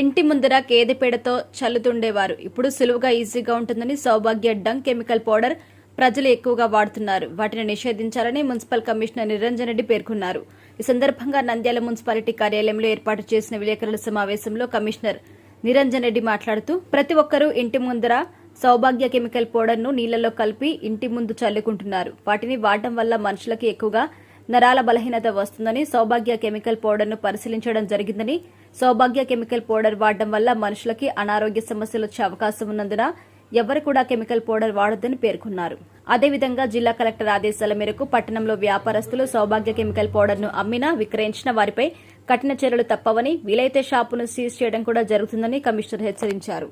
ఇంటి ముందర కేదిపేడతో చల్లుతుండేవారు. ఇప్పుడు సులువుగా ఈజీగా ఉంటుందని సౌభాగ్య డంగ్ కెమికల్ పౌడర్ ప్రజలు ఎక్కువగా వాడుతున్నారు. వాటిని నిషేధించాలని మున్సిపల్ కమిషనర్ నిరంజన్ రెడ్డి పేర్కొన్నారు. ఈ సందర్భంగా నంద్యాల మున్సిపాలిటీ కార్యాలయంలో ఏర్పాటు చేసిన విలేకరుల సమావేశంలో కమిషనర్ నిరంజన్ రెడ్డి మాట్లాడుతూ ప్రతి ఒక్కరూ ఇంటి ముందర సౌభాగ్య కెమికల్ పౌడర్ను నీళ్ళలో కలిపి ఇంటి ముందు చల్లుకుంటున్నారు. వాటిని వాడటం వల్ల మనుషులకి ఎక్కువగా నరాల బలహీనత వస్తుందని సౌభాగ్య కెమికల్ పౌడర్ను పరిశీలించడం జరిగిందని సౌభాగ్య కెమికల్ పౌడర్ వాడడం వల్ల మనుషులకి అనారోగ్య సమస్యలు వచ్చే అవకాశం ఉన్నందున ఎవరు కూడా కెమికల్ పౌడర్ వాడొద్దని పేర్కొన్నారు. అదేవిధంగా జిల్లా కలెక్టర్ ఆదేశాల మేరకు పట్టణంలో వ్యాపారస్తులు సౌభాగ్య కెమికల్ పౌడర్ను అమ్మినా విక్రయించిన వారిపై కఠిన చర్యలు తప్పవని వీలైతే షాపును సీజ్ చేయడం కూడా జరుగుతుందని కమిషనర్ హెచ్చరించారు.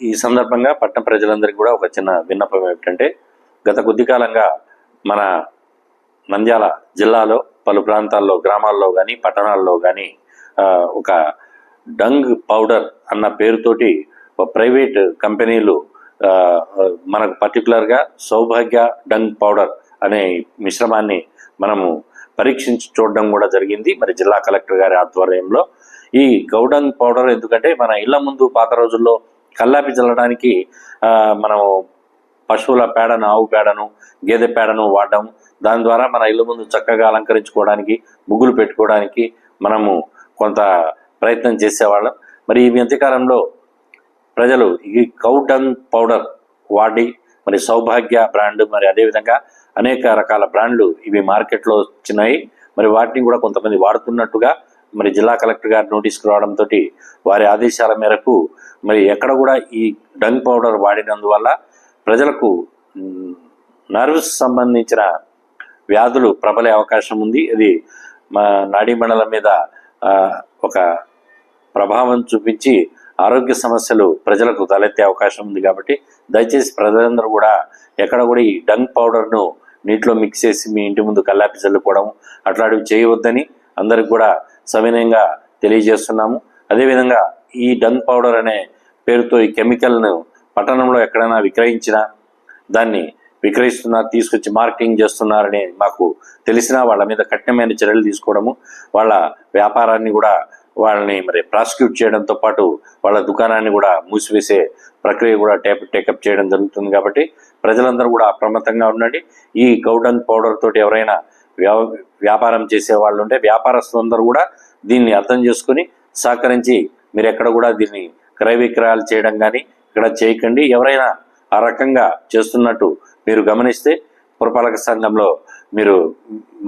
ఈ సందర్భంగా పట్టణ ప్రజలందరికీ కూడా ఒక చిన్న విన్నపం ఏమిటంటే గత కొద్ది కాలంగా మన నంద్యాల జిల్లాలో పలు ప్రాంతాల్లో గ్రామాల్లో కానీ పట్టణాల్లో కానీ ఒక డంగ్ పౌడర్ అన్న పేరుతోటి ప్రైవేట్ కంపెనీలు మనకు పర్టికులర్గా సౌభాగ్య డంగ్ పౌడర్ అనే మిశ్రమాన్ని మనము పరీక్షించి చూడడం కూడా జరిగింది. మరి జిల్లా కలెక్టర్ గారి ఆధ్వర్యంలో ఈ గౌడంగ్ పౌడర్ ఎందుకంటే మన ఇళ్ళ ముందు పాత రోజుల్లో కల్లాపి చల్లడానికి మనము పశువుల పేడను ఆవు పేడను గేదె పేడను వాడడం. దాని ద్వారా మన ఇల్లు ముందు చక్కగా అలంకరించుకోవడానికి ముగ్గులు పెట్టుకోవడానికి మనము కొంత ప్రయత్నం చేసేవాళ్ళం. మరి ఈ మధ్యకాలంలో ప్రజలు ఈ కౌటంగ్ పౌడర్ వాడి మరి సౌభాగ్య బ్రాండ్ మరి అదేవిధంగా అనేక రకాల బ్రాండ్లు ఇవి మార్కెట్లో వచ్చినాయి. మరి వాటిని కూడా కొంతమంది వాడుతున్నట్టుగా మరి జిల్లా కలెక్టర్ గారు నోటీస్కి రావడంతో వారి ఆదేశాల మేరకు మరి ఎక్కడ కూడా ఈ డంగ్ పౌడర్ వాడినందువల్ల ప్రజలకు నర్వ్స్ సంబంధించిన వ్యాధులు ప్రబలే అవకాశం ఉంది. ఇది మా నాడీమణల మీద ఒక ప్రభావం చూపించి ఆరోగ్య సమస్యలు ప్రజలకు తలెత్తే అవకాశం ఉంది కాబట్టి దయచేసి ప్రజలందరూ కూడా ఎక్కడ కూడా ఈ డంగ్ పౌడర్ను నీటిలో మిక్స్ చేసి మీ ఇంటి ముందు కల్లాపి చల్లుకోవడం అట్లాంటివి చేయవద్దని అందరికి కూడా సవినయంగా తెలియజేస్తున్నాము. అదేవిధంగా ఈ డంగ్ పౌడర్ అనే పేరుతో ఈ కెమికల్ను పట్టణంలో ఎక్కడైనా విక్రయించినా దాన్ని విక్రయిస్తున్నారు తీసుకొచ్చి మార్కెటింగ్ చేస్తున్నారని మాకు తెలిసినా వాళ్ళ మీద కఠినమైన చర్యలు తీసుకోవడము వాళ్ళ వ్యాపారాన్ని కూడా వాళ్ళని మరి ప్రాసిక్యూట్ చేయడంతో పాటు వాళ్ళ దుకాణాన్ని కూడా మూసివేసే ప్రక్రియ కూడా టేప్ టేకప్ చేయడం జరుగుతుంది కాబట్టి ప్రజలందరూ కూడా అప్రమత్తంగా ఉండండి. ఈ గౌడన్ పౌడర్ తోటి ఎవరైనా వ్యా వ్యాపారం చేసే వాళ్ళు ఉంటే వ్యాపారస్తులందరూ కూడా దీన్ని అర్థం చేసుకుని సహకరించి మీరు ఎక్కడ కూడా దీన్ని క్రయ విక్రయాలు చేయడం కానీ ఇక్కడ చేయకండి. ఎవరైనా ఆ రకంగా చేస్తున్నట్టు మీరు గమనిస్తే పురపాలక సంఘంలో మీరు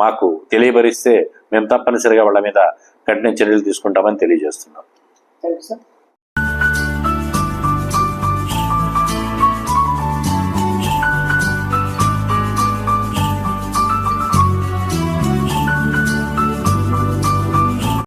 మాకు తెలియపరిస్తే మేము తప్పనిసరిగా వాళ్ళ మీద కఠిన చర్యలు తీసుకుంటామని తెలియజేస్తున్నాం.